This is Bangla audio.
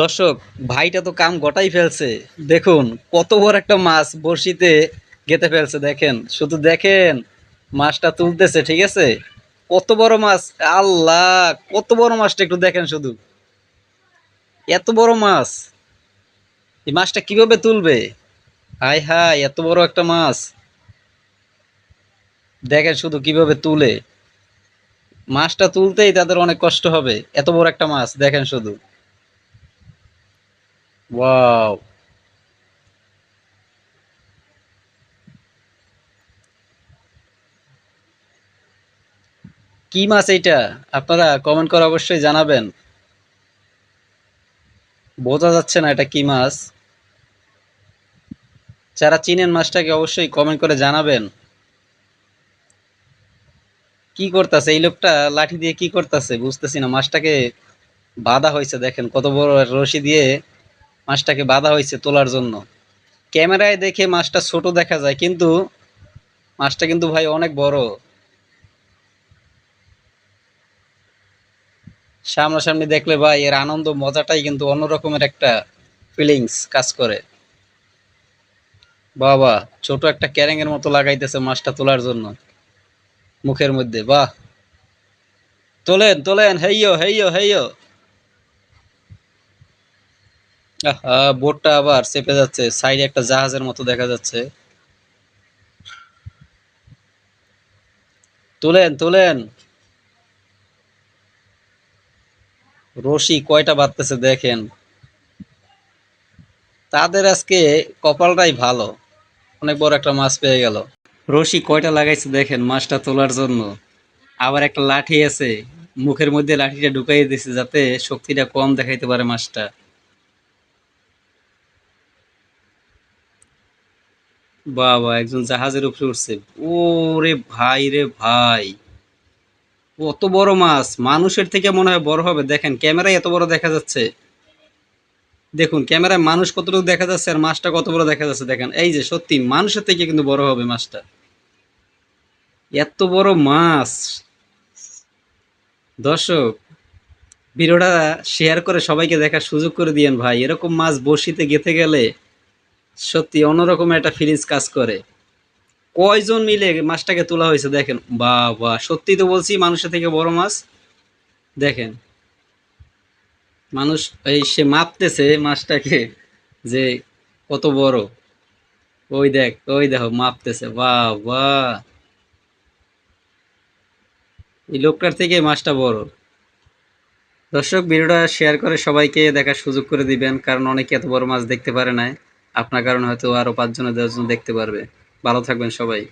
দর্শক, ভাইটা তো কাম গটাই ফেলছে। দেখুন, কত বড় একটা মাছ বড়শিতে গেতে ফেলছে, দেখেন। শুধু দেখেন, মাছটা তুলতেছে, ঠিক আছে? কত বড় মাছ, আল্লাহ, কত বড় মাছটা একটু দেখেন শুধু। এত বড় মাছ। এই মাছটা কীভাবে তুলবে? হাই হাই এত বড় একটা মাছ। দেখেন শুধু কীভাবে তুলে। মাছটা তুলতেই তাদের অনেক কষ্ট হবে। এত বড় একটা মাছ, দেখেন শুধু। ওয়াও কি মাছ এইটা? আপনারা কমেন্ট করে অবশ্যই জানাবেন। বোঝা যাচ্ছে না এটা কি মাছ। যারা চিনেন মাছটাকে অবশ্যই কমেন্ট করে জানাবেন। কি করতেছে? এই লোকটা লাঠি দিয়ে কি করতেছে? বুঝতেছি না, মাছটাকে বাঁধা হয়েছে দেখেন, কত বড় রশি দিয়ে। মাছটাকে বাঁধা হয়েছে তোলার জন্য। ক্যামেরায় দেখে মাছটা ছোট দেখা যায়, কিন্তু মাছটা কিন্তু ভাই অনেক বড়। সামনাসামনি দেখলে ভাই এর আনন্দ, মজাটাই কিন্তু অন্য রকমের একটা ফিলিংস কাজ করে। বাবা, ছোট একটা ক্যারেং এর মতো লাগাইতেছে মাছটা তোলার জন্য। মুখের মধ্যে, বাহ। তোলেন তোলেন, হেইয়ো হেইয়ো হেইয়ো। বোটটা আবার চেপে যাচ্ছে। সাইডে একটা জাহাজের মতো দেখা যাচ্ছে। তোলেন তোলেন। রশি কয়টা বাঁধতেছে দেখেন। তাদের আজকে কপালটাই ভালো। অনেক বড় একটা মাছ পেয়ে গেল। রশি কয়টা লাগাইছে দেখেন মাছটা তোলার জন্য। আবার একটা লাঠি আছে। মুখের মধ্যে লাঠিটা ঢুকাই দিছে যাতে শক্তিটা কম দেখাইতে পারে মাছটা। বাবা, একজন জাহাজের উপরে উঠছে। ওরে ভাই রে ভাই অত বড় মাছ। মানুষের থেকে মনে হয় বড় হবে। দেখেন, ক্যামেরায় এত বড় দেখা যাচ্ছে। দেখুন, ক্যামেরায় মানুষ কতটুকু দেখা যাচ্ছে আর মাছটা কত বড় দেখা যাচ্ছে দেখেন। এই যে, সত্যি, মানুষের থেকে কিন্তু বড় হবে মাছটা। এত বড় মাছ। দর্শক, ভিডিওটা শেয়ার করে সবাইকে দেখার সুযোগ করে দিয়েন ভাই। এরকম মাছ বড়শিতে গেতে গেলে সত্যি অন্যরকম একটা ফিলিংস কাজ করে। কয়জন মিলে মাছটাকে তোলা হয়েছে দেখেন? বা বা সত্যি তো বলছি মানুষের থেকে বড় মাছ। দেখেন, মানুষ এই সে মাপতেছে মাছটাকে যে কত বড়। ওই দেখ, ওই দেখো, মাপতেছে। বাহ বাহ এই লোকটার থেকে মাছটা বড়। দর্শক, ভিডিওটা শেয়ার করে সবাইকে দেখার সুযোগ করে দিবেন, কারণ অনেকে এত বড় মাছ দেখতে পারে না আপনার কারণে হয়তো আরও পাঁচজনের দশজন দেখতে পারবে। ভালো থাকবেন সবাই।